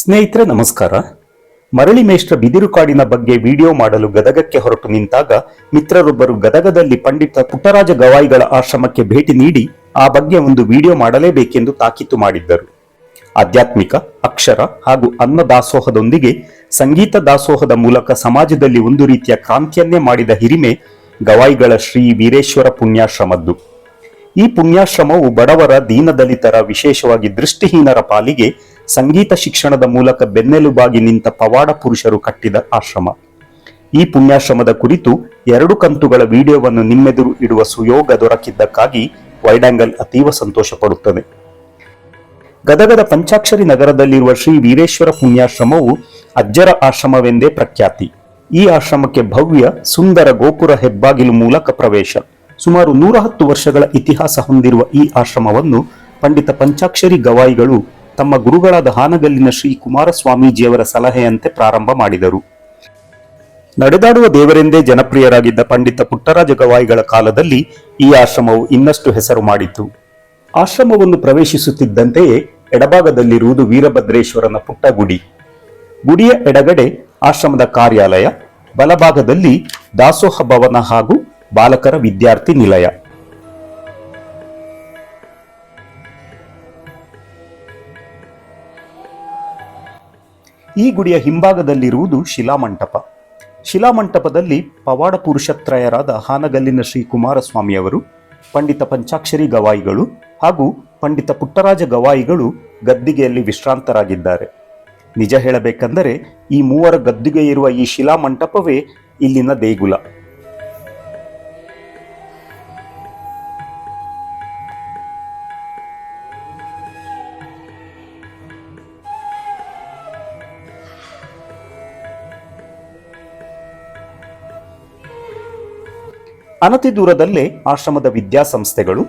ಸ್ನೇಹಿತರೆ, ನಮಸ್ಕಾರ. ಮರಳಿ ಮೇಷ್ಟ್ರ ಬಿದಿರು ಕಾಡಿನ ಬಗ್ಗೆ ವಿಡಿಯೋ ಮಾಡಲು ಗದಗಕ್ಕೆ ಹೊರಟು ನಿಂತಾಗ ಮಿತ್ರರೊಬ್ಬರು ಗದಗದಲ್ಲಿ ಪಂಡಿತ ಪುಟ್ಟರಾಜ ಗವಾಯಿಗಳ ಆಶ್ರಮಕ್ಕೆ ಭೇಟಿ ನೀಡಿ ಆ ಬಗ್ಗೆ ಒಂದು ವಿಡಿಯೋ ಮಾಡಲೇಬೇಕೆಂದು ತಾಕೀತು ಮಾಡಿದ್ದರು. ಆಧ್ಯಾತ್ಮಿಕ, ಅಕ್ಷರ ಹಾಗೂ ಅನ್ನ ದಾಸೋಹದೊಂದಿಗೆ ಸಂಗೀತ ದಾಸೋಹದ ಮೂಲಕ ಸಮಾಜದಲ್ಲಿ ಒಂದು ರೀತಿಯ ಕ್ರಾಂತಿಯನ್ನೇ ಮಾಡಿದ ಹಿರಿಮೆ ಗವಾಯಿಗಳ ಶ್ರೀ ವೀರೇಶ್ವರ ಪುಣ್ಯಾಶ್ರಮದ್ದು. ಈ ಪುಣ್ಯಾಶ್ರಮವು ಬಡವರ ದೀನದಲಿತರ ವಿಶೇಷವಾಗಿ ದೃಷ್ಟಿಹೀನರ ಪಾಲಿಗೆ ಸಂಗೀತ ಶಿಕ್ಷಣದ ಮೂಲಕ ಬೆನ್ನೆಲುಬಾಗಿ ನಿಂತ ಪವಾಡ ಪುರುಷರು ಕಟ್ಟಿದ ಆಶ್ರಮ. ಈ ಪುಣ್ಯಾಶ್ರಮದ ಕುರಿತು ಎರಡು ಕಂತುಗಳ ವಿಡಿಯೋವನ್ನು ನಿಮ್ಮೆದುರು ಇಡುವ ಸುಯೋಗ ದೊರಕಿದ್ದಕ್ಕಾಗಿ ವೈಡಾಂಗಲ್ ಅತೀವ ಸಂತೋಷ ಪಡುತ್ತದೆ ಗದಗದ ಪಂಚಾಕ್ಷರಿ ನಗರದಲ್ಲಿರುವ ಶ್ರೀ ವೀರೇಶ್ವರ ಪುಣ್ಯಾಶ್ರಮವು ಅಜ್ಜರ ಆಶ್ರಮವೆಂದೇ ಪ್ರಖ್ಯಾತಿ. ಈ ಆಶ್ರಮಕ್ಕೆ ಭವ್ಯ, ಸುಂದರ ಗೋಪುರ ಹೆಬ್ಬಾಗಿಲು ಮೂಲಕ ಪ್ರವೇಶ. ಸುಮಾರು ನೂರ ಹತ್ತು ವರ್ಷಗಳ ಇತಿಹಾಸ ಹೊಂದಿರುವ ಈ ಆಶ್ರಮವನ್ನು ಪಂಡಿತ ಪಂಚಾಕ್ಷರಿ ಗವಾಯಿಗಳು ತಮ್ಮ ಗುರುಗಳಾದ ಹಾನಗಲ್ಲಿನ ಶ್ರೀ ಕುಮಾರಸ್ವಾಮೀಜಿಯವರ ಸಲಹೆಯಂತೆ ಪ್ರಾರಂಭ ಮಾಡಿದರು. ನಡೆದಾಡುವ ದೇವರೆಂದೇ ಜನಪ್ರಿಯರಾಗಿದ್ದ ಪಂಡಿತ ಪುಟ್ಟರಾಜ ಗವಾಯಿಗಳ ಕಾಲದಲ್ಲಿ ಈ ಆಶ್ರಮವು ಇನ್ನಷ್ಟು ಹೆಸರು ಮಾಡಿತು. ಆಶ್ರಮವನ್ನು ಪ್ರವೇಶಿಸುತ್ತಿದ್ದಂತೆಯೇ ಎಡಭಾಗದಲ್ಲಿರುವುದು ವೀರಭದ್ರೇಶ್ವರನ ಪುಟ್ಟ ಗುಡಿ ಗುಡಿಯ ಎಡಗಡೆ ಆಶ್ರಮದ ಕಾರ್ಯಾಲಯ, ಬಲಭಾಗದಲ್ಲಿ ದಾಸೋಹ ಭವನ ಹಾಗೂ ಬಾಲಕರ ವಿದ್ಯಾರ್ಥಿ ನಿಲಯ. ಈ ಗುಡಿಯ ಹಿಂಭಾಗದಲ್ಲಿರುವುದು ಶಿಲಾಮಂಟಪ. ಶಿಲಾಮಂಟಪದಲ್ಲಿ ಪವಾಡ ಪುರುಷತ್ರಯರಾದ ಹಾನಗಲ್ಲಿನ ಶ್ರೀ ಕುಮಾರಸ್ವಾಮಿಯವರು ಪಂಡಿತ ಪಂಚಾಕ್ಷರಿ ಗವಾಯಿಗಳು ಹಾಗೂ ಪಂಡಿತ ಪುಟ್ಟರಾಜ ಗವಾಯಿಗಳು ಗದ್ದಿಗೆಯಲ್ಲಿ ವಿಶ್ರಾಂತರಾಗಿದ್ದಾರೆ. ನಿಜ ಹೇಳಬೇಕೆಂದರೆ ಈ ಮೂವರ ಗದ್ದಿಗೆ ಇರುವ ಈ ಶಿಲಾಮಂಟಪವೇ ಇಲ್ಲಿನ ದೇಗುಲ. ಅನತಿ ದೂರದಲ್ಲೇ ಆಶ್ರಮದ ವಿದ್ಯಾಸಂಸ್ಥೆಗಳು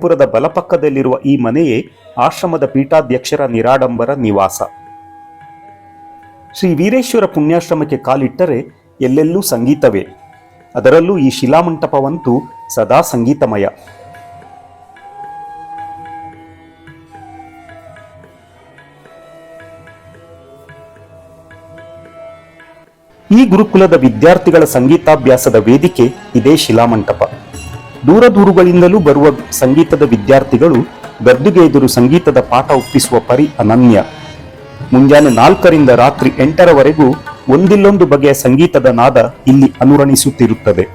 ಗೋಪುರದ ಬಲಪಕ್ಕದಲ್ಲಿರುವ ಈ ಮನೆಯೇ ಆಶ್ರಮದ ಪೀಠಾಧ್ಯಕ್ಷರ ನಿರಾಡಂಬರ ನಿವಾಸ. ಶ್ರೀ ವೀರೇಶ್ವರ ಪುಣ್ಯಾಶ್ರಮಕ್ಕೆ ಕಾಲಿಟ್ಟರೆ ಎಲ್ಲೆಲ್ಲೂ ಸಂಗೀತವೇ. ಅದರಲ್ಲೂ ಈ ಶಿಲಾಮಂಟಪವಂತೂ ಸದಾ ಸಂಗೀತಮಯ. ಈ ಗುರುಕುಲದ ವಿದ್ಯಾರ್ಥಿಗಳ ಸಂಗೀತಾಭ್ಯಾಸದ ವೇದಿಕೆ ಇದೇ ಶಿಲಾಮಂಟಪ. ದೂರ ದೂರುಗಳಿಂದಲೂ ಬರುವ ಸಂಗೀತದ ವಿದ್ಯಾರ್ಥಿಗಳು ಗದ್ದುಗೆ ಎದುರು ಸಂಗೀತದ ಪಾಠ ಒಪ್ಪಿಸುವ ಪರಿ ಅನನ್ಯ. ಮುಂಜಾನೆ ನಾಲ್ಕರಿಂದ ರಾತ್ರಿ ಎಂಟರವರೆಗೂ ಒಂದಿಲ್ಲೊಂದು ಬಗೆಯ ಸಂಗೀತದ ನಾದ ಇಲ್ಲಿ ಅನುರಣಿಸುತ್ತಿರುತ್ತದೆ.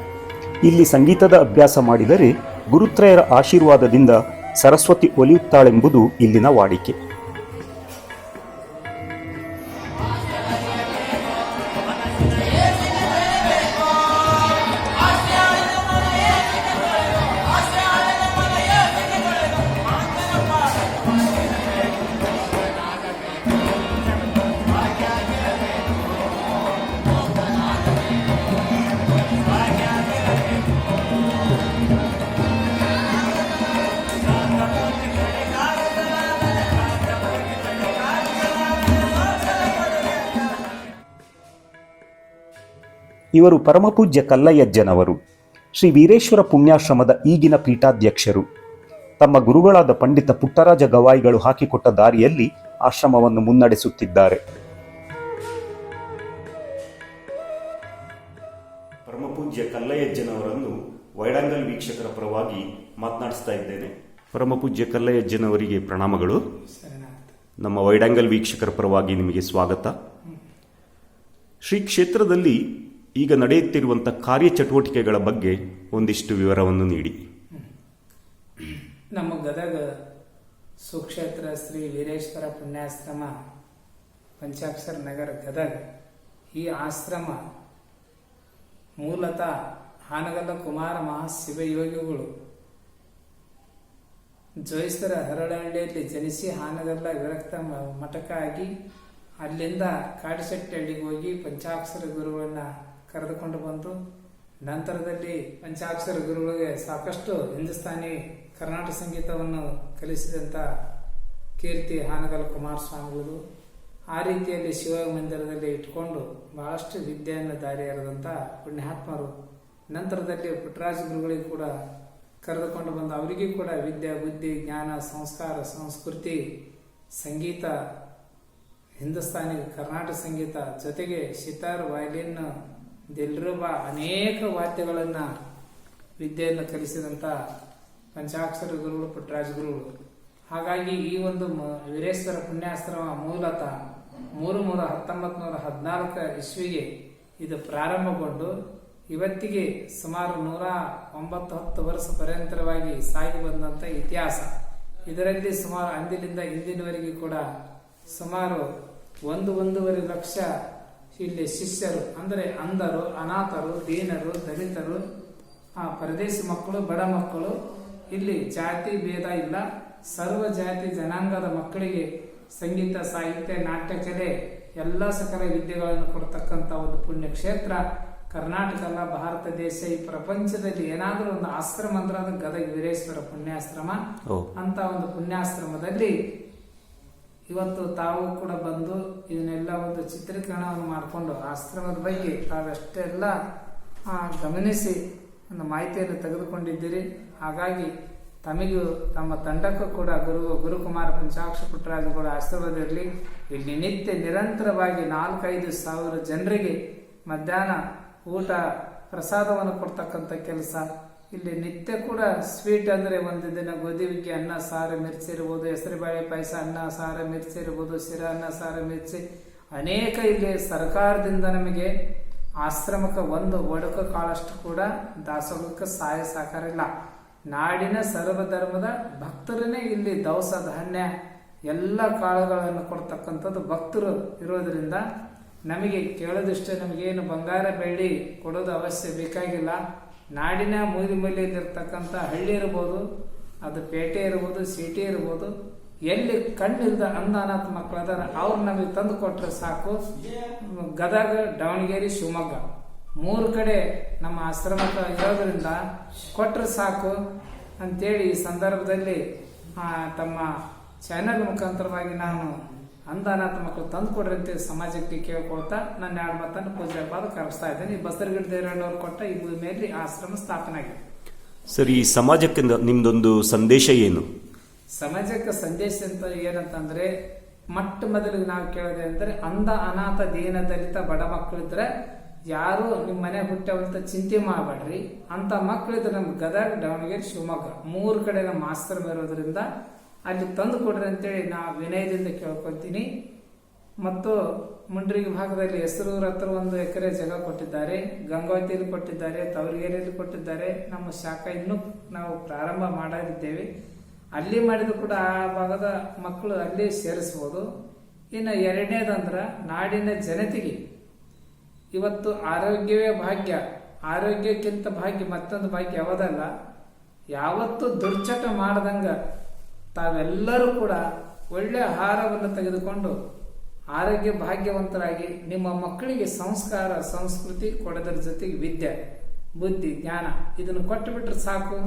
ಇಲ್ಲಿ ಸಂಗೀತದ ಅಭ್ಯಾಸ ಮಾಡಿದರೆ ಗುರುತ್ರಯರ ಆಶೀರ್ವಾದದಿಂದ ಸರಸ್ವತಿ ಒಲಿಯುತ್ತಾಳೆಂಬುದು ಇಲ್ಲಿನ ವಾಡಿಕೆ. ಇವರು ಪರಮಪೂಜ್ಯ ಕಲ್ಲಯ್ಯಜ್ಜನವರು. ಶ್ರೀ ವೀರೇಶ್ವರ ಪುಣ್ಯಾಶ್ರಮದ ಈಗಿನ ಪೀಠಾಧ್ಯಕ್ಷರು. ತಮ್ಮ ಗುರುಗಳಾದ ಪಂಡಿತ ಪುಟ್ಟರಾಜ ಗವಾಯಿಗಳು ಹಾಕಿಕೊಟ್ಟ ದಾರಿಯಲ್ಲಿ ಆಶ್ರಮವನ್ನು ಮುನ್ನಡೆಸುತ್ತಿದ್ದಾರೆ. ಪರಮಪೂಜ್ಯ ಕಲ್ಲಯ್ಯಜ್ಜನವರನ್ನು ವೈಡಂಗಲ್ ವೀಕ್ಷಕರ ಪರವಾಗಿ ಮಾತನಾಡಿಸ್ತಾ ಇದ್ದೇನೆ. ಪರಮಪೂಜ್ಯ ಕಲ್ಲಯ್ಯಜ್ಜನವರಿಗೆ ಪ್ರಣಾಮಗಳು. ನಮ್ಮ ವೈಡಂಗಲ್ ವೀಕ್ಷಕರ ಪರವಾಗಿ ನಿಮಗೆ ಸ್ವಾಗತ. ಶ್ರೀ ಕ್ಷೇತ್ರದಲ್ಲಿ ಈಗ ನಡೆಯುತ್ತಿರುವಂಥ ಕಾರ್ಯಚಟುವಟಿಕೆಗಳ ಬಗ್ಗೆ ಒಂದಿಷ್ಟು ವಿವರವನ್ನು ನೀಡಿ. ನಮ್ಮ ಗದಗ ಸುಕ್ಷೇತ್ರ ಶ್ರೀ ವೀರೇಶ್ವರ ಪುಣ್ಯಾಶ್ರಮ ಪಂಚಾಕ್ಷರ ನಗರ ಗದಗ ಈ ಆಶ್ರಮ ಮೂಲತಃ ಹಾನಗಲ್ಲ ಕುಮಾರ ಮಹಾಶಿವಯೋಗಿಗಳು ಜೋಯಿಸರ ಹರಳಹಳ್ಳಿಯಲ್ಲಿ ಜನಿಸಿ ಹಾನಗಲ್ಲ ವಿರಕ್ತ ಮಠಕ್ಕಾಗಿ ಅಲ್ಲಿಂದ ಕಾಡಿಶೆಟ್ಟಿಹಳ್ಳಿಗೆ ಹೋಗಿ ಪಂಚಾಕ್ಷರ ಗುರುಗಳನ್ನ ಕರೆದುಕೊಂಡು ಬಂತು ನಂತರದಲ್ಲಿ ಪಂಚಾಕ್ಷರ ಗುರುಗಳಿಗೆ ಸಾಕಷ್ಟು ಹಿಂದೂಸ್ತಾನಿ ಕರ್ನಾಟಕ ಸಂಗೀತವನ್ನು ಕಲಿಸಿದಂಥ ಕೀರ್ತಿ ಹಾನಗಲ್ ಕುಮಾರಸ್ವಾಮಿಗಳು ಆ ರೀತಿಯಲ್ಲಿ ಶಿವ ಮಂದಿರದಲ್ಲಿ ಇಟ್ಕೊಂಡು ಬಹಳಷ್ಟು ವಿದ್ಯೆಯನ್ನು ದಾರಿಯಾರದಂಥ ಪುಣ್ಯಾತ್ಮರು. ನಂತರದಲ್ಲಿ ಪುಟ್ಟರಾಜ ಗುರುಗಳಿಗೆ ಕೂಡ ಕರೆದುಕೊಂಡು ಬಂದು ಅವರಿಗೂ ಕೂಡ ವಿದ್ಯೆ, ಬುದ್ಧಿ, ಜ್ಞಾನ, ಸಂಸ್ಕಾರ, ಸಂಸ್ಕೃತಿ, ಸಂಗೀತ, ಹಿಂದೂಸ್ತಾನಿ ಕರ್ನಾಟಕ ಸಂಗೀತ ಜೊತೆಗೆ ಸಿತಾರ್, ವಯಲಿನ್ ದಿಲ್ರುಬಾ ಅನೇಕ ವಾದ್ಯಗಳನ್ನು ವಿದ್ಯೆಯನ್ನು ಕಲಿಸಿದಂಥ ಪಂಚಾಕ್ಷರ ಗುರುಗಳು ಪುಟ್ಟರಾಜ ಗುರುಗಳು ಹಾಗಾಗಿ ಈ ಒಂದು ವೀರೇಶ್ವರ ಪುಣ್ಯಾಶ್ರಮ ಮೂಲತಃ ಮೂರು ಮೂರ ಹತ್ತೊಂಬತ್ತು ನೂರ ಹದಿನಾಲ್ಕು ಇಸ್ವಿಗೆ ಇದು ಪ್ರಾರಂಭಗೊಂಡು ಇವತ್ತಿಗೆ ಸುಮಾರು ನೂರ ಒಂಬತ್ತು ಹತ್ತು ವರ್ಷ ಪರ್ಯಂತರವಾಗಿ ಸಾಗಿ ಬಂದಂಥ ಇತಿಹಾಸ. ಇದರಲ್ಲಿ ಸುಮಾರು ಅಂದಿನಿಂದ ಇಂದಿನವರೆಗೆ ಕೂಡ ಸುಮಾರು ಒಂದು, ಒಂದೂವರೆ ಲಕ್ಷ ಇಲ್ಲಿ ಶಿಷ್ಯರು ಅಂದರೆ ಅಂಧರು ಅನಾಥರು ದೀನರು ದಲಿತರು ಆ ಪರದೇಶಿ ಮಕ್ಕಳು ಬಡ ಮಕ್ಕಳು ಇಲ್ಲಿ ಜಾತಿ ಭೇದ ಇಲ್ಲ. ಸರ್ವ ಜಾತಿ ಜನಾಂಗದ ಮಕ್ಕಳಿಗೆ ಸಂಗೀತ ಸಾಹಿತ್ಯ ನಾಟ್ಯ ಕಲೆ ಎಲ್ಲ ಸಕಲ ವಿದ್ಯೆಗಳನ್ನು ಕೊಡ್ತಕ್ಕಂಥ ಒಂದು ಪುಣ್ಯಕ್ಷೇತ್ರ. ಕರ್ನಾಟಕ ಅಲ್ಲ ಭಾರತ ದೇಶ ಈ ಪ್ರಪಂಚದಲ್ಲಿ ಏನಾದರೂ ಒಂದು ಆಶ್ರಮ ಅಂದ್ರೆ ಅದು ಗದಗ ವೀರೇಶ್ವರ ಪುಣ್ಯಾಶ್ರಮ. ಅಂತ ಒಂದು ಪುಣ್ಯಾಶ್ರಮದಲ್ಲಿ ಇವತ್ತು ತಾವು ಕೂಡ ಬಂದು ಇದನ್ನೆಲ್ಲ ಒಂದು ಚಿತ್ರೀಕರಣವನ್ನು ಮಾಡಿಕೊಂಡು ಆಶ್ರಮದ ಬಗ್ಗೆ ತಾವೆಷ್ಟೆಲ್ಲ ಗಮನಿಸಿ ಒಂದು ಮಾಹಿತಿಯನ್ನು ತೆಗೆದುಕೊಂಡಿದ್ದೀರಿ. ಹಾಗಾಗಿ ತಮಗೂ ತಮ್ಮ ತಂಡಕ್ಕೂ ಕೂಡ ಗುರು, ಗುರುಕುಮಾರ ಪಂಚಾಕ್ಷ ಪುಟ್ಟರಾಜುಗಳ ಆಶೀರ್ವಾದ ಇರಲಿ ಇಲ್ಲಿ ನಿತ್ಯ ನಿರಂತರವಾಗಿ ನಾಲ್ಕೈದು ಸಾವಿರ ಜನರಿಗೆ ಮಧ್ಯಾಹ್ನ ಊಟ ಪ್ರಸಾದವನ್ನು ಕೊಡ್ತಕ್ಕಂಥ ಕೆಲಸ ಇಲ್ಲಿ ನಿತ್ಯ ಕೂಡ ಸ್ವೀಟ್ ಅಂದ್ರೆ ಒಂದು ದಿನ ಗೋಧಿ ಹುಗ್ಗಿ ಅನ್ನ, ಸಾರು ಮಿರ್ಚಿ ಇರ್ಬೋದು ಹೆಸರುಬೇಳೆ ಪಾಯಸ, ಅನ್ನ, ಸಾರು ಮಿರ್ಚಿ ಇರ್ಬೋದು ಶಿರ ಅನ್ನ, ಸಾರು ಮಿರ್ಚಿ. ಅನೇಕ ಇಲ್ಲಿ ಸರ್ಕಾರದಿಂದ ನಮಗೆ ಆಶ್ರಮಕ್ಕೆ ಒಂದು ಒಡಕ ಕಾಳಷ್ಟು ಕೂಡ ದಾಸೋಹಕ್ಕೆ ಸಹಾಯ ಸಹಕಾರ ಇಲ್ಲ. ನಾಡಿನ ಸರ್ವಧರ್ಮದ ಭಕ್ತರನ್ನೇ ಇಲ್ಲಿ ದವಸ ಧಾನ್ಯ, ಎಲ್ಲ ಕಾಳುಗಳನ್ನು ಕೊಡ್ತಕ್ಕಂಥದ್ದು ಭಕ್ತರು ಇರೋದ್ರಿಂದ ನಮಗೆ ಕೇಳೋದಿಷ್ಟೇ ನಮಗೇನು ಬಂಗಾರ ಬೆಳ್ಳಿ ಕೊಡೋದು ಅವಶ್ಯ ಬೇಕಾಗಿಲ್ಲ. ನಾಡಿನ ಮೂಲಿ ಮೂಲೆಯಲ್ಲಿರ್ತಕ್ಕಂಥ ಹಳ್ಳಿ ಇರ್ಬೋದು, ಅದು ಪೇಟೆ ಇರ್ಬೋದು, ಸಿಟಿ ಇರ್ಬೋದು, ಎಲ್ಲಿ ಕಣ್ಣಿಲ್ದ ಅಂಧ ಅನಾಥ ಮಕ್ಕಳು ಅದಾರ, ಅವ್ರು ನಮಗೆ ತಂದು ಕೊಟ್ಟರೆ ಸಾಕು. ಗದಗ, ದಾವಣಗೆರೆ, ಶಿವಮೊಗ್ಗ. ಮೂರು ಕಡೆ ನಮ್ಮ ಆಶ್ರಮಕ್ಕೆ ಇರೋದ್ರಿಂದ ಕೊಟ್ಟರೆ ಸಾಕು ಅಂತೇಳಿ ಈ ಸಂದರ್ಭದಲ್ಲಿ ತಮ್ಮ ಚಾನೆಲ್ ಮುಖಾಂತರವಾಗಿ ನಾನು ಅಂಧ ಅನಾಥ ಮಕ್ಕಳು ತಂದು ಕೊಡ್ರಿ ಅಂತ ಸಮಾಜಕ್ಕೆ ಕೇಳ್ಕೊಳ್ತಾ ನನ್ನ ಎರಡು ಮಾತನ್ನು ಪೂಜೆ ಪಾದ ಕರೆಸ್ತಾ ಇದ್ದೇನೆ. ಈ ಬಸರಗಿಡ ದೇವರಣ್ಣವ್ರು ಕೊಟ್ಟ ಈ ಭೂಮಿಯಲ್ಲಿ ಆಶ್ರಮ ಸ್ಥಾಪನೆ ಆಗಿದೆ. ಸರ್ ಈ ಸಮಾಜಕ್ಕೆ ನಿಮ್ದೊಂದು ಸಂದೇಶ ಏನು? ಸಮಾಜಕ್ಕೆ ಸಂದೇಶ ಅಂತ ಏನಂತಂದ್ರೆ ಮೊಟ್ಟ ಮೊದಲಿಗೆ ನಾವು ಕೇಳೋದೆ ಅಂದ್ರೆ ಅಂಧ ಅನಾಥ ದೀನ ದಲಿತ ಬಡ ಮಕ್ಕಳಿದ್ರೆ ಯಾರು ನಿಮ್ಮ ಮನೆ ಹುಟ್ಟವಂತ ಚಿಂತೆ ಮಾಡಬೇಡ್ರಿ. ಅಂತ ಮಕ್ಕಳಿದ್ರೆ ನಮ್ಗೆ ಗದಗ ದಾವಣಗೆರೆ ಶಿವಮೊಗ್ಗ ಮೂರು ಕಡೆ ನಮ್ಮ ಆಶ್ರಮ ಇರೋದ್ರಿಂದ ಅಲ್ಲಿ ತಂದು ಕೊಡ್ರಿ ಅಂತೇಳಿ ನಾ ವಿನಯದಿಂದ ಕೇಳ್ಕೊತೀನಿ ಮತ್ತು ಮುಂಡ್ರಿಗೆ ಭಾಗದಲ್ಲಿ ಹೆಸರು ಹತ್ರ ಒಂದು ಎಕರೆ ಜಾಗ ಕೊಟ್ಟಿದ್ದಾರೆ. ಗಂಗಾವತಿಯಲ್ಲಿ ಕೊಟ್ಟಿದ್ದಾರೆ, ತವರಿಗೆರೆಯಲ್ಲಿ ಕೊಟ್ಟಿದ್ದಾರೆ. ನಮ್ಮ ಶಾಖ ಇನ್ನೂ ನಾವು ಪ್ರಾರಂಭ ಮಾಡಲಿದ್ದೇವೆ ಅಲ್ಲಿ ಮಾಡಿದ್ರು ಕೂಡ ಆ ಭಾಗದ ಮಕ್ಕಳು ಅಲ್ಲಿ ಸೇರಿಸ್ಬೋದು. ಇನ್ನು ಎರಡನೇದಂದ್ರೆ ನಾಡಿನ ಜನತೆಗೆ ಇವತ್ತು ಆರೋಗ್ಯವೇ ಭಾಗ್ಯ. ಆರೋಗ್ಯಕ್ಕಿಂತ ಭಾಗ್ಯ ಮತ್ತೊಂದು ಭಾಗ್ಯ ಯಾವುದಲ್ಲ ಯಾವತ್ತು ದುರ್ಚಟ ಮಾಡದಂಗ ತಾವೆಲ್ಲರೂ ಕೂಡ ಒಳ್ಳೆ ಆಹಾರವನ್ನು ತೆಗೆದುಕೊಂಡು ಆರೋಗ್ಯ ಭಾಗ್ಯವಂತರಾಗಿ ನಿಮ್ಮ ಮಕ್ಕಳಿಗೆ ಸಂಸ್ಕಾರ, ಸಂಸ್ಕೃತಿ ಕೊಡೋದ್ರ ಜೊತೆಗೆ ವಿದ್ಯೆ, ಬುದ್ಧಿ, ಜ್ಞಾನ ಇದನ್ನು ಕೊಟ್ಟುಬಿಟ್ರೆ ಸಾಕು.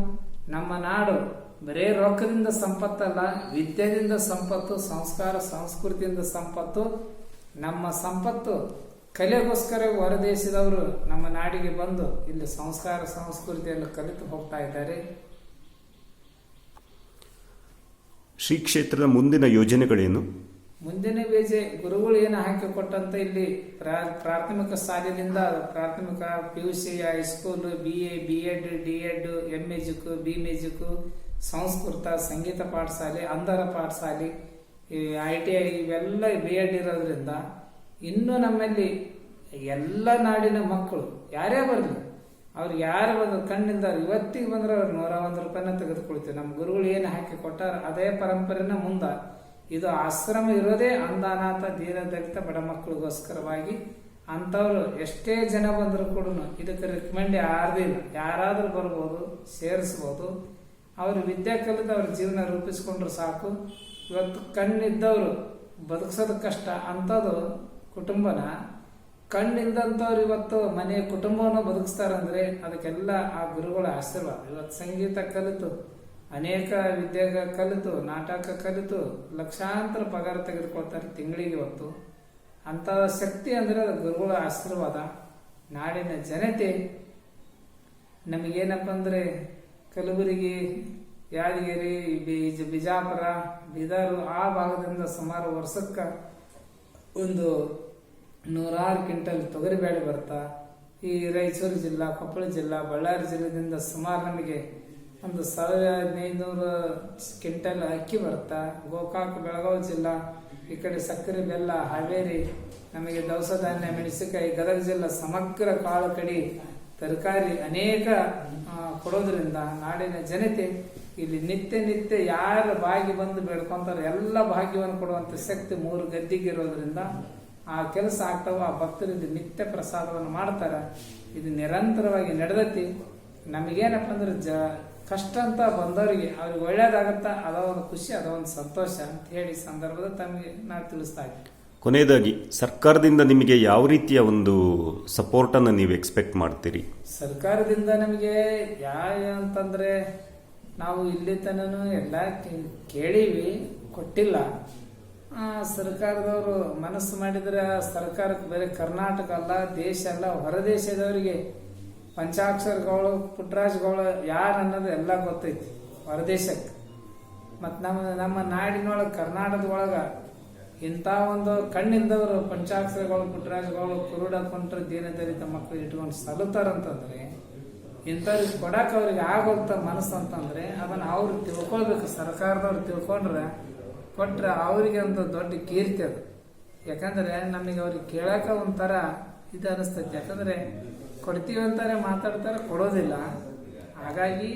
ನಮ್ಮ ನಾಡು ಬರೇ ರೊಕ್ಕದಿಂದ ಸಂಪತ್ತಲ್ಲ, ವಿದ್ಯೆಯಿಂದ ಸಂಪತ್ತು, ಸಂಸ್ಕಾರ, ಸಂಸ್ಕೃತಿಯಿಂದ ಸಂಪತ್ತು. ನಮ್ಮ ಸಂಪತ್ತು ಕಲೆಗೋಸ್ಕರ ಹೊರದೇಶದವರು ನಮ್ಮ ನಾಡಿಗೆ ಬಂದು ಇಲ್ಲಿ ಸಂಸ್ಕಾರ, ಸಂಸ್ಕೃತಿಯನ್ನು ಕಲಿತು ಹೋಗ್ತಾ ಇದ್ದಾರೆ. ಶ್ರೀ ಕ್ಷೇತ್ರದ ಮುಂದಿನ ಯೋಜನೆಗಳೇನು? ಮುಂದಿನ ಬೇಜೆ ಗುರುಗಳು ಏನು ಹಾಕಿಕೊಟ್ಟಂತ ಇಲ್ಲಿ ಪ್ರಾ- ಪ್ರಾಥಮಿಕ ಸಾಲಿನಿಂದ ಪ್ರಾಥಮಿಕ P U C high school B A B Ed D Ed M music B music Sanskrit, ಸಂಗೀತ ಪಾಠಶಾಲೆ, ಅಂಧರ ಪಾಠಶಾಲೆ ಐ ಟಿ ಐ ಇವೆಲ್ಲ ಬಿ ಎಡ್ ಇರೋದ್ರಿಂದ ಇನ್ನು ನಮ್ಮಲ್ಲಿ ಎಲ್ಲ ನಾಡಿನ ಮಕ್ಕಳು ಯಾರೇ ಬರಲಿ ಅವ್ರು ಯಾರು ಬಂದ್ರು, ಕಣ್ಣಿಂದ ಇವತ್ತಿಗೆ ಬಂದ್ರೆ ಅವ್ರು ನೂರ ಒಂದು ರೂಪಾಯಿನ ತೆಗೆದುಕೊಳ್ತೀವಿ. ನಮ್ಮ ಗುರುಗಳು ಏನು ಹಾಕಿ ಕೊಟ್ಟಾರ, ಅದೇ ಪರಂಪರೆನ ಮುಂದ. ಇದು ಆಶ್ರಮ ಇರೋದೇ ಅಂದಾನಾಥ ಅನಾಥ ದೀನ ದಲಿತ ಬಡ ಮಕ್ಕಳಿಗೋಸ್ಕರವಾಗಿ ಅಂಥವ್ರು ಎಷ್ಟೇ ಜನ ಬಂದರೂ ಕೂಡ ಇದಕ್ಕೆ ರಿಕಮೆಂಡ್ ಯಾರ್ದು ಇಲ್ಲ. ಯಾರಾದರೂ ಬರ್ಬೋದು, ಸೇರಿಸ್ಬೋದು. ಅವರು ವಿದ್ಯೆ ಕಲಿತು ಅವ್ರ ಜೀವನ ರೂಪಿಸ್ಕೊಂಡ್ರು ಸಾಕು. ಇವತ್ತು ಕಣ್ಣಿದ್ದವರು ಬದುಕಿಸೋದು ಕಷ್ಟ. ಅಂಥದ್ದು ಕುಟುಂಬನ ಕಣ್ಣಿಲ್ದಂಥವ್ರು ಇವತ್ತು ಮನೆ ಕುಟುಂಬವನ್ನು ಬದುಕಿಸ್ತಾರಂದ್ರೆ ಅದಕ್ಕೆಲ್ಲ ಆ ಗುರುಗಳ ಆಶೀರ್ವಾದ. ಇವತ್ತು ಸಂಗೀತ ಕಲಿತು, ಅನೇಕ ವಿದ್ಯೆಗ ಕಲಿತು, ನಾಟಕ ಕಲಿತು, ಲಕ್ಷಾಂತರ ಪಗಾರ ತೆಗೆದುಕೊಳ್ತಾರೆ ತಿಂಗಳಿಗೆ ಇವತ್ತು. ಅಂಥ ಶಕ್ತಿ ಅಂದರೆ ಅದು ಗುರುಗಳ ಆಶೀರ್ವಾದ. ನಾಡಿನ ಜನತೆ ನಮಗೇನಪ್ಪ ಅಂದರೆ ಕಲಬುರಗಿ, ಯಾದಗಿರಿ ಬೀಜ ಬಿಜಾಪುರ, ಬೀದರು ಆ ಭಾಗದಿಂದ ಸುಮಾರು ವರ್ಷಕ್ಕೆ ಒಂದು ನೂರಾರು ಕ್ವಿಂಟಲ್ ತೊಗರಿಬೇಳೆ ಬರ್ತಾ, ಈ ರಾಯಚೂರು ಜಿಲ್ಲಾ, ಕೊಪ್ಪಳ ಜಿಲ್ಲಾ, ಬಳ್ಳಾರಿ ಜಿಲ್ಲೆಯಿಂದ ಸುಮಾರು ನಮಗೆ ಒಂದು ಸಾವಿರ ಹದಿನೈದುನೂರು ಕ್ವಿಂಟಲ್ ಅಕ್ಕಿ ಬರ್ತಾ, ಗೋಕಾಕ್, ಬೆಳಗಾವಿ ಜಿಲ್ಲಾ, ಈ ಕಡೆ ಸಕ್ಕರೆ, ಬೆಲ್ಲ, ಹಾವೇರಿ, ನಮಗೆ ದವಸ ಧಾನ್ಯ, ಮೆಣಸಿನಕಾಯಿ, ಗದಗ ಜಿಲ್ಲಾ ಸಮಗ್ರ ಕಾಳು ಕಡಿ ತರಕಾರಿ ಅನೇಕ ಕೊಡೋದ್ರಿಂದ ನಾಡಿನ ಜನತೆ ಇಲ್ಲಿ ನಿತ್ಯ ನಿತ್ಯ ಯಾರ ಭಾಗ್ಯ ಬಂದು ಬೇಡ್ಕೊಂತಾರ, ಎಲ್ಲ ಭಾಗ್ಯವನ್ನು ಕೊಡುವಂತ ಶಕ್ತಿ ಮೂರು ಗದ್ದಿಗೆ ಇರೋದ್ರಿಂದ ಆ ಕೆಲಸ ಆಗ್ತಾವ ಆ ಭಕ್ತರಿಂದ ನಿತ್ಯ ಪ್ರಸಾದವನ್ನು ಮಾಡ್ತಾರ ಇದು ನಿರಂತರವಾಗಿ ನಡೆದತಿ. ನಮಗೇನಪ್ಪ ಅಂದ್ರೆ ಜ ಕಷ್ಟ ಅಂತ ಬಂದವರಿಗೆ ಅವ್ರಿಗೆ ಒಳ್ಳೇದಾಗತ್ತ ಅದೊಂದು ಒಂದು ಖುಷಿ ಅದೊಂದು ಒಂದು ಸಂತೋಷ ಅಂತ ಹೇಳಿ ಸಂದರ್ಭದಲ್ಲಿ ಸಂದರ್ಭದ ತಮಗೆ ನಾವು ತಿಳಿಸ್ತಾ ಇದ್ದೀವಿ ಕೊನೆಯದಾಗಿ ಸರ್ಕಾರದಿಂದ ನಿಮಗೆ ಯಾವ ರೀತಿಯ ಒಂದು ಸಪೋರ್ಟನ್ನು ನೀವು ಎಕ್ಸ್ಪೆಕ್ಟ್ ಮಾಡ್ತೀರಿ? ಸರ್ಕಾರದಿಂದ ನಮಗೆ ಯಾವ ಅಂತಂದ್ರೆ ನಾವು ಇಲ್ಲಿ ತನೂ ಎಲ್ಲ ಕೇಳೀವಿ ಕೊಟ್ಟಿಲ್ಲ. ಸರ್ಕಾರದವರು ಮನಸ್ಸು ಮಾಡಿದ್ರೆ ಸರ್ಕಾರಕ್ಕೆ ಬೇರೆ ಕರ್ನಾಟಕ ಅಲ್ಲ, ದೇಶ ಅಲ್ಲ ಹೊರ ದೇಶದವರಿಗೆ ಪಂಚಾಕ್ಷರ ಗೌಳು ಪುಟ್ರಾಜ್ ಗೌಳ ಯಾರು ಅನ್ನೋದು ಎಲ್ಲ ಗೊತ್ತೈತಿ ಹೊರದೇಶಕ್ಕೆ. ಮತ್ತು ನಮ್ಮ ನಮ್ಮ ನಾಡಿನೊಳಗೆ ಕರ್ನಾಟಕದ ಒಳಗ ಇಂಥ ಒಂದು ಕಣ್ಣಿಂದವರು ಪಂಚಾಕ್ಷರಗಳು ಪುಟ್ಟರಾಜಗಳು ಕುರುಡ, ಕುಂಟ್ರ ದೀನದಲಿತ ಮಕ್ಕಳು ಇಟ್ಕೊಂಡು ಸಲುತ್ತಾರಂತಂದ್ರೆ ಇಂಥವ್ರಿಗೆ ಕೊಡಕ್ಕೆ ಅವ್ರಿಗೆ ಆಗೋಗ್ತ ಮನಸ್ಸು ಅಂತಂದ್ರೆ ಅದನ್ನು ಅವ್ರು ತಿಳ್ಕೊಳ್ಬೇಕು. ಸರ್ಕಾರದವ್ರು ತಿಳ್ಕೊಂಡ್ರೆ ಕೊಟ್ರೆ ಅವರಿಗೆ ಒಂದು ದೊಡ್ಡ ಕೀರ್ತಿ ಅದು. ಯಾಕಂದ್ರೆ ನಮಗೆ ಅವ್ರಿಗೆ ಕೇಳಕ ಒಂಥರ ಇದು ಅನಿಸ್ತೈತೆ. ಯಾಕಂದರೆ ಕೊಡ್ತೀವಿ ಅಂತಾರೆ, ಮಾತಾಡ್ತಾರೆ, ಕೊಡೋದಿಲ್ಲ. ಹಾಗಾಗಿ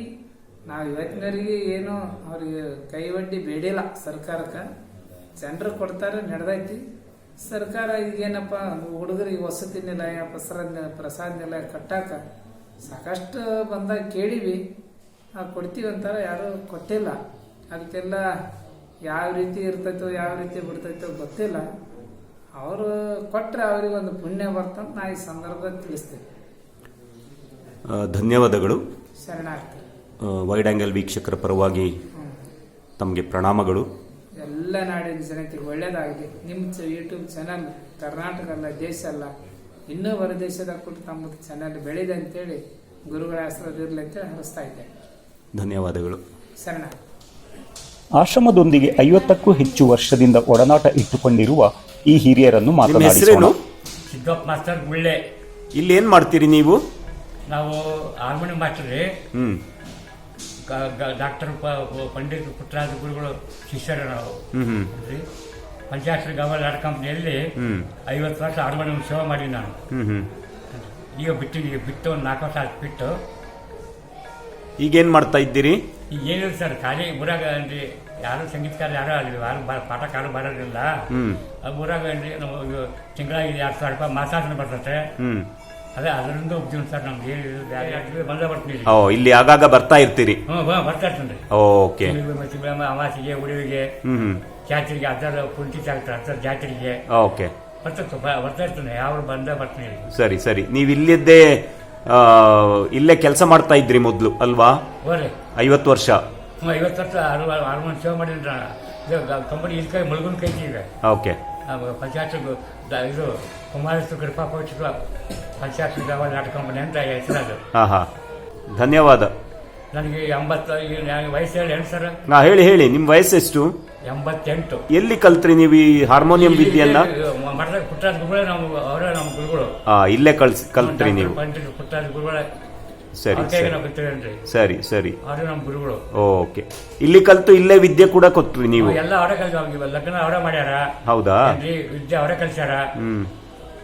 ನಾವು ಇವತ್ತಿನವರಿಗೆ ಏನು ಅವ್ರಿಗೆ ಕೈ ಒಡ್ಡಿ ಬೇಡಿಲ್ಲ ಸರ್ಕಾರಕ್ಕೆ. ಜನರು ಕೊಡ್ತಾರೆ, ನಡೆದೈತಿ. ಸರ್ಕಾರ ಈಗೇನಪ್ಪ ಹುಡುಗರಿಗೆ ವಸತಿ ನಿಲಯ, ಪ್ರಸಾದ ಪ್ರಸಾದ ನಿಲಯ ಕಟ್ಟಾಕ ಸಾಕಷ್ಟು ಬಂದಾಗ ಕೇಳಿವಿ. ಕೊಡ್ತೀವಿ ಅಂತಾರೆ, ಯಾರು ಕೊಟ್ಟಿಲ್ಲ. ಅದಕ್ಕೆಲ್ಲ ಯಾವ ರೀತಿ ಇರ್ತೈತೋ ಯಾವ ರೀತಿ ಬಿಡ್ತೈತೋ ಗೊತ್ತಿಲ್ಲ. ಅವರು ಕೊಟ್ಟರೆ ಅವರಿಗೆ ಒಂದು ಪುಣ್ಯ ಬರ್ತಂತ ನಾ ಈ ಸಂದರ್ಭದಲ್ಲಿ ತಿಳಿಸ್ತೇನೆ. ಧನ್ಯವಾದಗಳು. ಶರಣಾರ್ಥಿ. ವೈಡ್ ಆಂಗಲ್ ವೀಕ್ಷಕರ ಪರವಾಗಿ ತಮಗೆ ಪ್ರಣಾಮಗಳು. ಎಲ್ಲ ನಾಡಿನ ಜನತೆಗೆ ಒಳ್ಳೇದಾಗಲಿ. ನಿಮ್ಮ ಯೂಟ್ಯೂಬ್ ಚಾನಲ್ ಕರ್ನಾಟಕ ಅಲ್ಲ ದೇಶ ಅಲ್ಲ ಇನ್ನೂ ಹೊರ ದೇಶದ ಕೂಡ ತಮ್ಮ ಚಾನಲ್ ಬೆಳೆದೆ ಅಂತೇಳಿ ಗುರುಗಳ ಹೆಸರು ಇರಲಿ ಅಂತೇಳಿ ಹರಿಸ್ತಾ ಇದ್ದೆ ಧನ್ಯವಾದಗಳು. ಶರಣ ಆಶ್ರಮದೊಂದಿಗೆ ಐವತ್ತಕ್ಕೂ ಹೆಚ್ಚು ವರ್ಷದಿಂದ ಒಡನಾಟ ಇಟ್ಟುಕೊಂಡಿರುವ ಈ ಹಿರಿಯರನ್ನು ಮಾತನಾಡಿಸೋಣ. ಸಿದ್ದಪ್ಪ ಮಾಸ್ತರ್ ಗುಳ್ಳೆ. ಇಲ್ಲಿ ಏನ್ ಮಾಡ್ತೀರಿ ನೀವು? ನಾವು ಹಾರ್ಮೋನಿಯಂ ಮಾಸ್ಟರ್ ರೀ. ಹ್ಮ್. ಡಾಕ್ಟರ್ ಪಂಡಿತ್ ಪುಟ್ಟರಾಜ ಗುರುಗಳು ಶಿಷ್ಯರು ನಾವು. ಹ್ಮ್ ಹ್ಮ್. ರೀ. ಪಂಚಾಕ್ಷರ ಗವಲ್ ಆರ್ಟ್ ಕಂಪ್ನಿಯಲ್ಲಿ ಐವತ್ತು ವರ್ಷ ಹಾರ್ಮೋನಿಯಂ ಸೇವೆ ಮಾಡಿ ನಾನು. ಹ್ಮ್ ಹ್ಮ್. ಈಗ ಬಿಟ್ಟು ಬಿಟ್ಟು ಒಂದು ನಾಲ್ಕು ವರ್ಷ ಬಿಟ್ಟು ಬಿಟ್ಟು ಈಗೇನ್ ಮಾಡ್ತಾ ಇದ್ದೀರಿ? ಈಗ ಏನಿಲ್ಲ ಸರ್ ಖಾಲಿ ಊರಾಗ ಏನ್ರಿ ಯಾರು ಸಂಗೀತಕಾರ ಯಾರು ಆಗಲಿ ಯಾರು ಪಾಠ ಪಾಠಕಾರ ಬರೋದಿಲ್ಲ ಊರಾಗ ಅನ್ರಿ ನಾವು ತಿಂಗಳಾಗಿ ಎರಡು ಸಾವಿರ ರೂಪಾಯಿ ಬರ್ತತೆ. ಹ್ಮ್. ಅದೇ ಅದರಿಂದ ಹೋಗ್ತೀವಿ ಸರ್ ನಮ್ಗೆ ಏನು ಬಂದ ಬರ್ತೀನಿ ಓ ಇಲ್ಲಿ ಆಗಾಗ ಬರ್ತಾ ಇರ್ತೀರಿ? ಹ್ಞೂ ಬರ್ತಾ ಇರ್ತೀನಿ ಓಕೆ. ಅಮಾಸಿಗೆ ಉಳಿವಿಗೆ ಹ್ಮ್ ಜಾತ್ರೆಗೆ ಅದರ ಪುಂಟಿ ಜಾತ್ರೆ ಅದರ ಜಾತ್ರೆಗೆ. ಓಕೆ. ಬರ್ತಾ ಬರ್ತಾ ಇರ್ತಾನೆ ಯಾವ ಬಂದ ಬರ್ತೀನಿ ಸರಿ ಸರಿ. ನೀವು ಇಲ್ಲಿದ್ದೇ ಇಲ್ಲೇ ಕೆಲಸ ಮಾಡ್ತಾ ಇದ್ರಿ ಮೊದ್ಲು ಅಲ್ವಾ? ಹೋರಿ ಐವತ್ತು ವರ್ಷ. ಹ್ಞೂ ಐವತ್ತು ವರ್ಷ ಆರು ಆರು ಮಂದಿ ಸೇವೆ ಮಾಡಿದ್ರೆ ಕಂಪನಿ ಇಲ್ಲಿ ಕೈ ಮುಳುಗುನ್ ಕೈ ಇದೆ. ಓಕೆ. ಪಂಚಾಯತ್ ಇದು ಕುಮಾರಸ್ತು ಕೃಪಾ ಪವಿತ್ರ ಪಂಚಾಯತ್ ನಾಟಕ ಕಂಪನಿ ಅಂತ ಹೆಸರದು. ಹಾ ಹಾ. ಧನ್ಯವಾದ. ನನಗೆ ಎಂಬತ್ತು ಹೇಳಿ ಎಂಟು ಸರ್. ನಾ ಹೇಳಿ ಹೇಳಿ ವಯಸ್ಸು ಎಷ್ಟು ಎಂಬತ್ತೆಂಟು. ಎಲ್ಲಿ ಕಲ್ತ್ರಿ ನೀವು ಈ ಹಾರ್ಮೋನಿಯಂ ವಿದ್ಯೆಯನ್ನ? ಮಠದ ಪುಟ್ಟರಾಜ ಗುರುಗಳೇ ನಾವು ಅವರೇ ನಮ್ಮ ಗುರುಗಳು. ಆ, ಇಲ್ಲೇ ಕಲ್ಸ್ ಕಲ್ತ್ರಿ ನೀವು. ಪಂಡಿತ ಪುಟ್ಟರಾಜ ಗುರುಗಳೇ. ಸರಿ ಸರಿ. ನಾವು ಸರಿ ಸರಿ. ಅವರು ನಮ್ಮ ಗುರುಗಳು. ಓಕೆ. ಇಲ್ಲಿ ಕಲ್ತು ಇಲ್ಲೇ ವಿದ್ಯೆ ಕೂಡ ಕೊಟ್ರಿ ನೀವು. ಎಲ್ಲ ಅವರೇ ಕಲ್ಸ ಲಗ್ನ ಅವರೇ ಮಾಡ್ಯಾರ. ಹೌದಾ? ಏನ್ರಿ? ವಿದ್ಯೆ ಅವರೇ ಕಲ್ಸ್ಯಾರ. ಹ್ಮ್.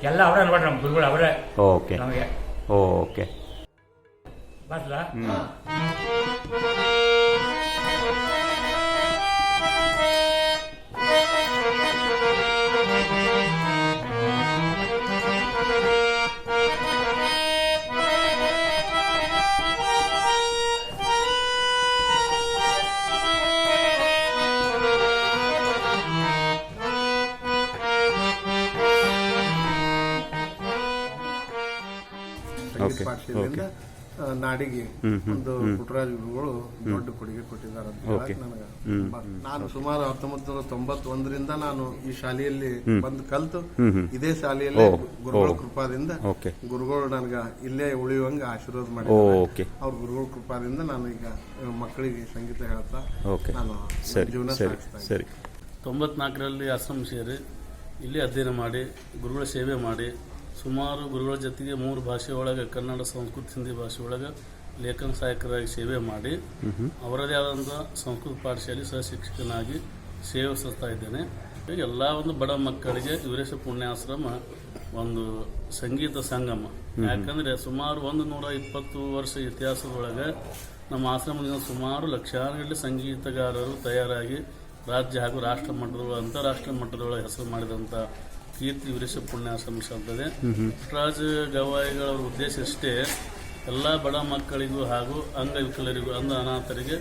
ಎಲ್ಲ ಅವರೇ ನೋಡ್ರಿ ನಮ್ಮ ಗುರುಗಳು ಅವರೇ. ಓಕೆ. ನಮಗೆ. ಓಕೆ. Maslah. Hmm. Okay. ನಾಡಿಗೆ ಒಂದು ಪುಟ್ಟರಾಜ ಗುರುಗಳು ದೊಡ್ಡ ಕೊಡುಗೆ ಕೊಟ್ಟಿದ್ದಾರೆ ಅಂತ. ಹೇಳಕ್ ನನಗೆ ತುಂಬಾ- ನಾನು ಸುಮಾರು ಹತ್ತೊಂಬತ್ತು ನೂರ ತೊಂಬತ್ತೊಂದರಿಂದ ನಾನು ಈ ಶಾಲೆಯಲ್ಲಿ ಬಂದು ಕಲ್ತು. ಇದೇ ಶಾಲೆಯಲ್ಲಿ ಗುರುಗಳ. ಕೃಪಾದಿಂದ ಗುರುಗಳು ನನಗ ಇಲ್ಲೇ ಉಳಿಯುವಂಗ ಆಶೀರ್ವಾದ ಮಾಡಿ ಅವ್ರ ಗುರುಗಳ ಕೃಪಾದಿಂದ ನಾನು ಈಗ ಮಕ್ಕಳಿಗೆ ಸಂಗೀತ ಹೇಳ್ತಾ ನಾನು ಸರಿ ಜೀವನ. ಸರಿ. ತೊಂಬತ್ನಾಲ್ಕರಲ್ಲಿ ಆಶ್ರಮ ಸೇರಿ ಇಲ್ಲಿ ಅಧ್ಯಯನ ಮಾಡಿ ಗುರುಗಳ ಸೇವೆ ಮಾಡಿ ಸುಮಾರು ಗುರುಗಳ ಜೊತೆಗೆ ಮೂರು ಭಾಷೆ ಒಳಗೆ ಕನ್ನಡ, ಸಂಸ್ಕೃತ, ಹಿಂದಿ ಭಾಷೆ ಒಳಗೆ ಲೇಖನ ಸಹಾಯಕರಾಗಿ ಸೇವೆ ಮಾಡಿ ಅವರದೇ ಆದಂಥ ಸಂಸ್ಕೃತ ಪಾಠಶಾಲೆ ಸಹ ಶಿಕ್ಷಕನಾಗಿ ಸೇವೆ ಸಲ್ಲಿಸ್ತಾ ಇದ್ದೇನೆ. ಎಲ್ಲ ಒಂದು ಬಡ ಮಕ್ಕಳಿಗೆ ವೀರೇಶ ಪುಣ್ಯಾಶ್ರಮ ಒಂದು ಸಂಗೀತ ಸಂಗಮ. ಯಾಕಂದ್ರೆ ಸುಮಾರು ಒಂದು ನೂರ ಇಪ್ಪತ್ತು ವರ್ಷ ಇತಿಹಾಸದೊಳಗೆ ನಮ್ಮ ಆಶ್ರಮದಿಂದ ಸುಮಾರು ಲಕ್ಷಾನುಗಟ್ಟಲೆ ಸಂಗೀತಗಾರರು ತಯಾರಾಗಿ ರಾಜ್ಯ ಹಾಗೂ ರಾಷ್ಟ್ರ ಮಟ್ಟದೊಳಗೆ, ಅಂತಾರಾಷ್ಟ್ರೀಯ ಮಟ್ಟದೊಳಗೆ ಹೆಸರು ಮಾಡಿದಂಥ ಕೀರ್ತಿ ವೀರೇಶ ಪುಣ್ಯಾಶ್ರಮ ಅಂತದೆ ಪುಟ್ಟರಾಜ ಗವಾಯಿಗಳ ಉದ್ದೇಶ ಅಷ್ಟೇ. ಎಲ್ಲ ಬಡ ಮಕ್ಕಳಿಗೂ ಹಾಗೂ ಅಂಗವಿಕಲರಿಗೂ ಅಂದ ಅನಾಥರಿಗೆ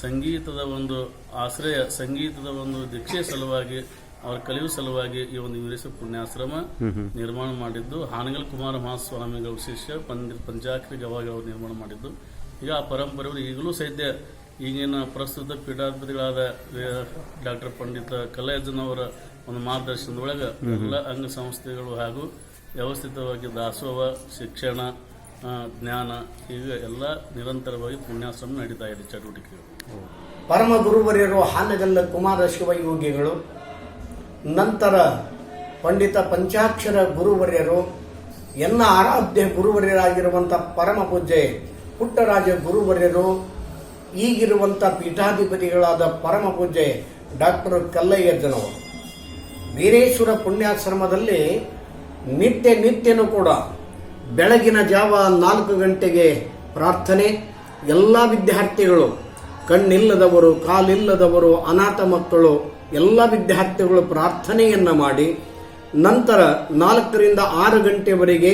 ಸಂಗೀತದ ಒಂದು ಆಶ್ರಯ ಸಂಗೀತದ ಒಂದು ದೀಕ್ಷೆ ಸಲುವಾಗಿ ಅವರ ಕಲಿಯುವ ಸಲುವಾಗಿ ಈ ಒಂದು ವೀರೇಶ ಪುಣ್ಯಾಶ್ರಮ ನಿರ್ಮಾಣ ಮಾಡಿದ್ದು. ಹಾನಗಲ್ ಕುಮಾರ ಮಹಾಸ್ವಾಮಿಗಳ ಶಿಷ್ಯ ಪಂಡಿತ್ ಗವಾಯಿ ಗವಾಯಿಗಳು ನಿರ್ಮಾಣ ಮಾಡಿದ್ದು. ಈಗ ಆ ಪರಂಪರೆಯವರು ಈಗಲೂ ಸಹಿತ ಈಗಿನ ಪ್ರಸ್ತುತ ಪೀಠಾಧಿಪತಿಗಳಾದ ಡಾಕ್ಟರ್ ಪಂಡಿತ ಕಲಾಯಜ್ಜನವರ ಒಂದು ಮಾರ್ಗದರ್ಶನದೊಳಗೆ ಎಲ್ಲ ಅಂಗ ಸಂಸ್ಥೆಗಳು ಹಾಗೂ ವ್ಯವಸ್ಥಿತವಾಗಿ ದಾಸೋಹ ಶಿಕ್ಷಣ ಜ್ಞಾನ ಈಗ ಎಲ್ಲ ನಿರಂತರವಾಗಿ ಪುಣ್ಯಾಶ್ರಮ ನಡೀತಾ ಇದೆ ಚಟುವಟಿಕೆಗಳು. ಪರಮ ಗುರುವರಿಯರು ಹಾನಗಲ್ಲ ಕುಮಾರ ಶಿವಯೋಗಿಗಳು ನಂತರ ಪಂಡಿತ ಪಂಚಾಕ್ಷರ ಗುರುವರ್ಯರು ಎನ್ನ ಆರಾಧ್ಯ ಗುರುವರ್ಯರಾಗಿರುವಂಥ ಪರಮ ಪೂಜೆ ಪುಟ್ಟರಾಜ ಗುರುವರ್ಯರು ಈಗಿರುವಂಥ ಪೀಠಾಧಿಪತಿಗಳಾದ ಪರಮ ಪೂಜೆ ಡಾಕ್ಟರ್ ಕಲ್ಲಯ್ಯಜ್ಜನವರು. ವೀರೇಶ್ವರ ಪುಣ್ಯಾಶ್ರಮದಲ್ಲಿ ನಿತ್ಯ ನಿತ್ಯನೂ ಕೂಡ ಬೆಳಗಿನ ಜಾವ ನಾಲ್ಕು ಗಂಟೆಗೆ ಪ್ರಾರ್ಥನೆ. ಎಲ್ಲ ವಿದ್ಯಾರ್ಥಿಗಳು, ಕಣ್ಣಿಲ್ಲದವರು, ಕಾಲಿಲ್ಲದವರು, ಅನಾಥ ಮಕ್ಕಳು, ಎಲ್ಲ ವಿದ್ಯಾರ್ಥಿಗಳು ಪ್ರಾರ್ಥನೆಯನ್ನು ಮಾಡಿ, ನಂತರ ನಾಲ್ಕರಿಂದ ಆರು ಗಂಟೆವರೆಗೆ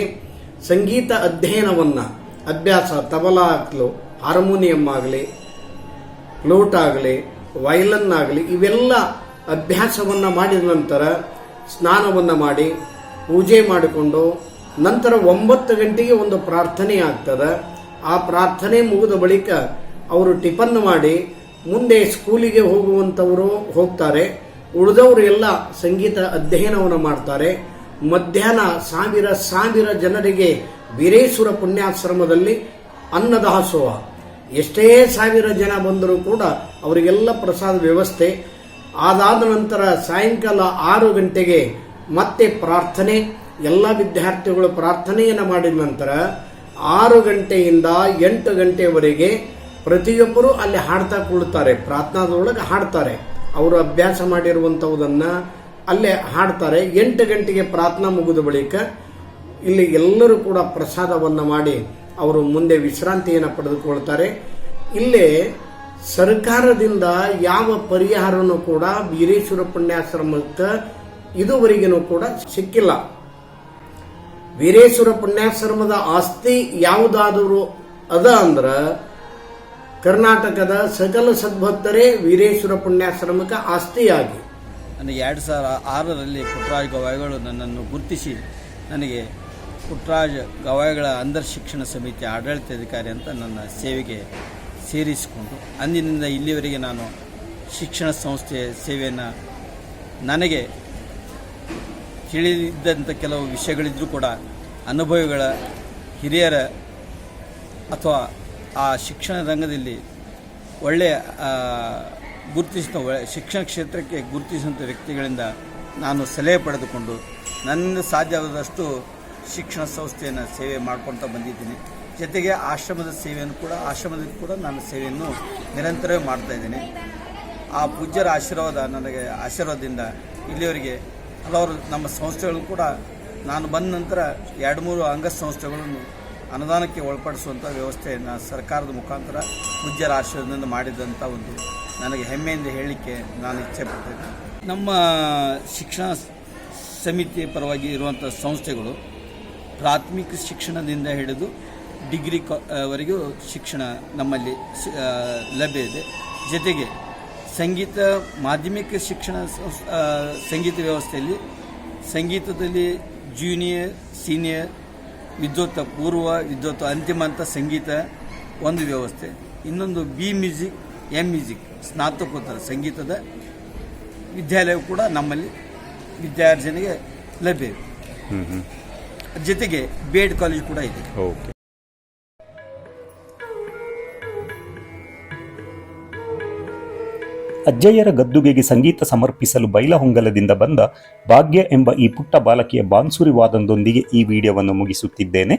ಸಂಗೀತ ಅಧ್ಯಯನವನ್ನು, ಅಭ್ಯಾಸ, ತಬಲಾ ಆಗ್ಲು, ಹಾರ್ಮೋನಿಯಂ ಆಗಲಿ, ಫ್ಲೂಟ್ ಆಗಲಿ ವೈಲನ್ ಆಗಲಿ, ಇವೆಲ್ಲ ಅಭ್ಯಾಸವನ್ನ ಮಾಡಿದ ನಂತರ ಸ್ನಾನವನ್ನು ಮಾಡಿ, ಪೂಜೆ ಮಾಡಿಕೊಂಡು ನಂತರ ಒಂಬತ್ತು ಗಂಟೆಗೆ ಒಂದು ಪ್ರಾರ್ಥನೆ ಆಗ್ತದೆ. ಆ ಪ್ರಾರ್ಥನೆ ಮುಗಿದ ಬಳಿಕ ಅವರು ಟಿಫನ್ ಮಾಡಿ, ಮುಂದೆ ಸ್ಕೂಲಿಗೆ ಹೋಗುವಂಥವರು ಹೋಗ್ತಾರೆ. ಉಳಿದವರು ಎಲ್ಲ ಸಂಗೀತ ಅಧ್ಯಯನವನ್ನು ಮಾಡ್ತಾರೆ. ಮಧ್ಯಾಹ್ನ ಸಾವಿರ ಸಾವಿರ ಜನರಿಗೆ ವೀರೇಶ್ವರ ಪುಣ್ಯಾಶ್ರಮದಲ್ಲಿ ಅನ್ನದಾಸೋಹ. ಎಷ್ಟೇ ಸಾವಿರ ಜನ ಬಂದರೂ ಕೂಡ ಅವರಿಗೆಲ್ಲ ಪ್ರಸಾದ ವ್ಯವಸ್ಥೆ. ಅದಾದ ನಂತರ ಸಾಯಂಕಾಲ ಆರು ಗಂಟೆಗೆ ಮತ್ತೆ ಪ್ರಾರ್ಥನೆ, ಎಲ್ಲ ವಿದ್ಯಾರ್ಥಿಗಳು ಪ್ರಾರ್ಥನೆಯನ್ನು ಮಾಡಿದ ನಂತರ ಆರು ಗಂಟೆಯಿಂದ ಎಂಟು ಗಂಟೆವರೆಗೆ ಪ್ರತಿಯೊಬ್ಬರು ಅಲ್ಲಿ ಹಾಡ್ತಾ ಕುಳ್ತಾರೆ, ಪ್ರಾರ್ಥನಾದೊಳಗೆ ಹಾಡ್ತಾರೆ. ಅವರು ಅಭ್ಯಾಸ ಮಾಡಿರುವಂಥವುದನ್ನು ಅಲ್ಲೇ ಹಾಡ್ತಾರೆ. ಎಂಟು ಗಂಟೆಗೆ ಪ್ರಾರ್ಥನಾ ಮುಗಿದ ಬಳಿಕ ಇಲ್ಲಿ ಎಲ್ಲರೂ ಕೂಡ ಪ್ರಸಾದವನ್ನು ಮಾಡಿ ಅವರು ಮುಂದೆ ವಿಶ್ರಾಂತಿಯನ್ನು ಪಡೆದುಕೊಳ್ತಾರೆ. ಇಲ್ಲಿ ಸರ್ಕಾರದಿಂದ ಯಾವ ಪರಿಹಾರನೂ ಕೂಡ ವೀರೇಶ್ವರ ಪುಣ್ಯಾಶ್ರಮಕ್ಕೆ ಇದುವರೆಗೂ ಕೂಡ ಸಿಕ್ಕಿಲ್ಲ. ವೀರೇಶ್ವರ ಪುಣ್ಯಾಶ್ರಮದ ಆಸ್ತಿ ಯಾವುದಾದರೂ ಅದ ಅಂದ್ರ ಕರ್ನಾಟಕದ ಸಕಲ ಸದ್ಭಕ್ತರೇ ವೀರೇಶ್ವರ ಪುಣ್ಯಾಶ್ರಮಕ್ಕೆ ಆಸ್ತಿಯಾಗಿ. ನನಗೆ ಎರಡು ಸಾವಿರ ಆರರಲ್ಲಿ ಪುಟ್ಟರಾಜ್ ಗವಾಯಿಗಳು ನನ್ನನ್ನು ಗುರುತಿಸಿ ನನಗೆ ಪುಟ್ಟರಾಜ್ ಗವಾಯಿಗಳ ಅಂಧರ ಶಿಕ್ಷಣ ಸಮಿತಿ ಆಡಳಿತಾಧಿಕಾರಿ ಅಂತ ನನ್ನ ಸೇವೆಗೆ ಸೇರಿಸಿಕೊಂಡು ಅಂದಿನಿಂದ ಇಲ್ಲಿವರೆಗೆ ನಾನು ಶಿಕ್ಷಣ ಸಂಸ್ಥೆಯ ಸೇವೆಯನ್ನು ನನಗೆ ತಿಳಿದಿದ್ದಂಥ ಕೆಲವು ವಿಷಯಗಳಿದ್ದರೂ ಕೂಡ ಅನುಭವಿಗಳ ಹಿರಿಯರ ಅಥವಾ ಆ ಶಿಕ್ಷಣ ರಂಗದಲ್ಲಿ ಒಳ್ಳೆಯ ಗುರುತಿಸಿದ ಒಳ್ಳೆ ಶಿಕ್ಷಣ ಕ್ಷೇತ್ರಕ್ಕೆ ಗುರುತಿಸಿದಂಥ ವ್ಯಕ್ತಿಗಳಿಂದ ನಾನು ಸಲಹೆ ಪಡೆದುಕೊಂಡು ನನ್ನ ಸಾಧ್ಯವಾದಷ್ಟು ಶಿಕ್ಷಣ ಸಂಸ್ಥೆಯನ್ನು ಸೇವೆ ಮಾಡ್ಕೊಳ್ತಾ ಬಂದಿದ್ದೀನಿ. ಜೊತೆಗೆ ಆಶ್ರಮದ ಸೇವೆಯನ್ನು ಕೂಡ, ಆಶ್ರಮದಲ್ಲಿ ಕೂಡ ನಾನು ಸೇವೆಯನ್ನು ನಿರಂತರವೇ ಮಾಡ್ತಾ ಇದ್ದೀನಿ. ಆ ಪೂಜ್ಯರ ಆಶೀರ್ವಾದ ನನಗೆ ಆಶೀರ್ವಾದದಿಂದ ಇಲ್ಲಿಯವರಿಗೆ ಹಲವಾರು ನಮ್ಮ ಸಂಸ್ಥೆಗಳು ಕೂಡ ನಾನು ಬಂದ ನಂತರ ಎರಡು ಮೂರು ಅಂಗಸಂಸ್ಥೆಗಳನ್ನು ಅನುದಾನಕ್ಕೆ ಒಳಪಡಿಸುವಂಥ ವ್ಯವಸ್ಥೆಯನ್ನು ಸರ್ಕಾರದ ಮುಖಾಂತರ ಪೂಜ್ಯರ ಆಶೀರ್ವಾದದಿಂದ ಮಾಡಿದಂಥ ಒಂದು ನನಗೆ ಹೆಮ್ಮೆಯಿಂದ ಹೇಳಲಿಕ್ಕೆ ನಾನು ಇಚ್ಛೆ ಪಡ್ತೇನೆ. ನಮ್ಮ ಶಿಕ್ಷಣ ಸಮಿತಿ ಪರವಾಗಿ ಇರುವಂಥ ಸಂಸ್ಥೆಗಳು ಪ್ರಾಥಮಿಕ ಶಿಕ್ಷಣದಿಂದ ಹಿಡಿದು ಡಿಗ್ರಿ ವರೆಗೂ ಶಿಕ್ಷಣ ನಮ್ಮಲ್ಲಿ ಲಭ್ಯ ಇದೆ. ಜೊತೆಗೆ ಸಂಗೀತ ಮಾಧ್ಯಮಿಕ ಶಿಕ್ಷಣ ಸಂಗೀತ ವ್ಯವಸ್ಥೆಯಲ್ಲಿ ಸಂಗೀತದಲ್ಲಿ ಜೂನಿಯರ್ ಸೀನಿಯರ್ ವಿದ್ವತ್ ಪೂರ್ವ ವಿದ್ವತ್ ಅಂತಿಮ ಅಂತ ಸಂಗೀತ ಒಂದು ವ್ಯವಸ್ಥೆ. ಇನ್ನೊಂದು ಬಿ ಮ್ಯೂಸಿಕ್ ಎಂ ಮ್ಯೂಸಿಕ್ ಸ್ನಾತಕೋತ್ತರ ಸಂಗೀತದ ವಿದ್ಯಾಲಯ ಕೂಡ ನಮ್ಮಲ್ಲಿ ವಿದ್ಯಾರ್ಜನೆಗೆ ಲಭ್ಯ ಇದೆ. ಜೊತೆಗೆ ಬಿ ಎಡ್ ಕಾಲೇಜ್ ಕೂಡ ಇದೆ. ಅಜ್ಜಯ್ಯರ ಗದ್ದುಗೆಗೆ ಸಂಗೀತ ಸಮರ್ಪಿಸಲು ಬೈಲಹೊಂಗಲದಿಂದ ಬಂದ ಭಾಗ್ಯ ಎಂಬ ಈ ಪುಟ್ಟ ಬಾಲಕಿಯ ಬಾನ್ಸುರಿ ವಾದನದೊಂದಿಗೆ ಈ ವಿಡಿಯೋವನ್ನು ಮುಗಿಸುತ್ತಿದ್ದೇನೆ.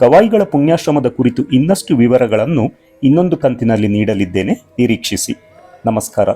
ಗವಾಯಿಗಳ ಪುಣ್ಯಾಶ್ರಮದ ಕುರಿತು ಇನ್ನಷ್ಟು ವಿವರಗಳನ್ನು ಇನ್ನೊಂದು ಕಂತಿನಲ್ಲಿ ನೀಡಲಿದ್ದೇನೆ. ನಿರೀಕ್ಷಿಸಿ. ನಮಸ್ಕಾರ.